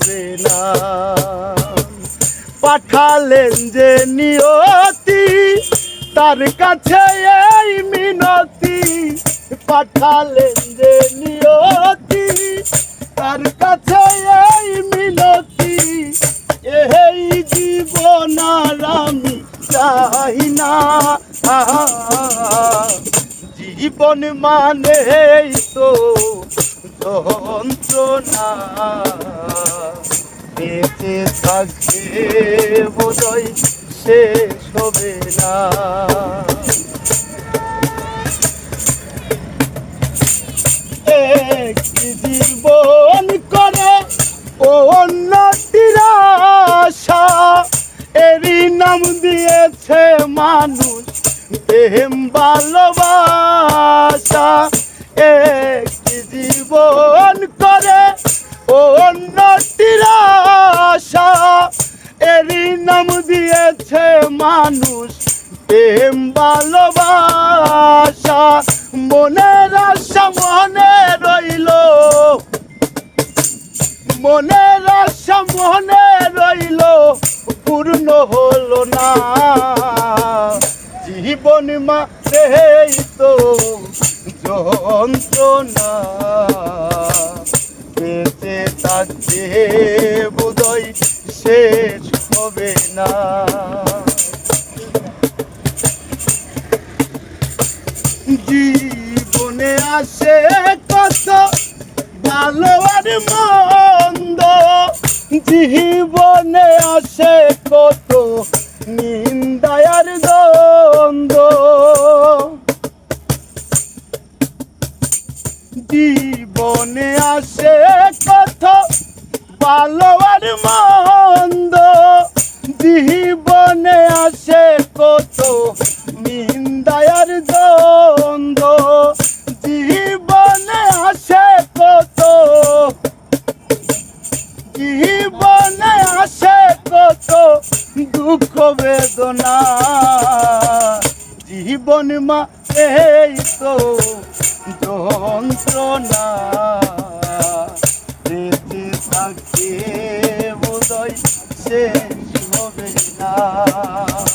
হবে না। পাঠালেন যে নিয়তি, তার কাছে এই মিনতি। পাঠালেন যে নিয়তি, তার কাছে এই মিনতি। এই জীবন আমি চাই না। জীবন মানে তো যন্ত্রণা। বেঁচে থাকতে বোধই শেষ হবে না। একটি জীবন করে অন্যটির আশা, এরই নাম দিয়েছে মানুষ প্রেম, ভালোবাসা। একটি এরই নাম দিয়েছে মানুষ। প্রেম, ভালোবাসা, মনের আশা মনে রইল। মনের আশা মনে রইল, পূর্ণ হলো না। জীবন মা এই তো যন্ত্রণা। বেঁচে থাকতে বোধই শেষ হবে না। জীবনে আসে কত ভালো আর মন্দ। জীবনে আসে কত নিন্দায়ার দ্বন্দ্ব। জীবনে আসে কত ভালো আর মন্দ। জীবনে আসে কত নিন্দায়ার দ্বন্দ্ব। জীবনে আসে কত জীবনে আসে কত দুঃখ বেদনা। জীবন মা, এই তো যন্ত্রণা। বেঁচে থাকতে বোধই শেষ হবে না।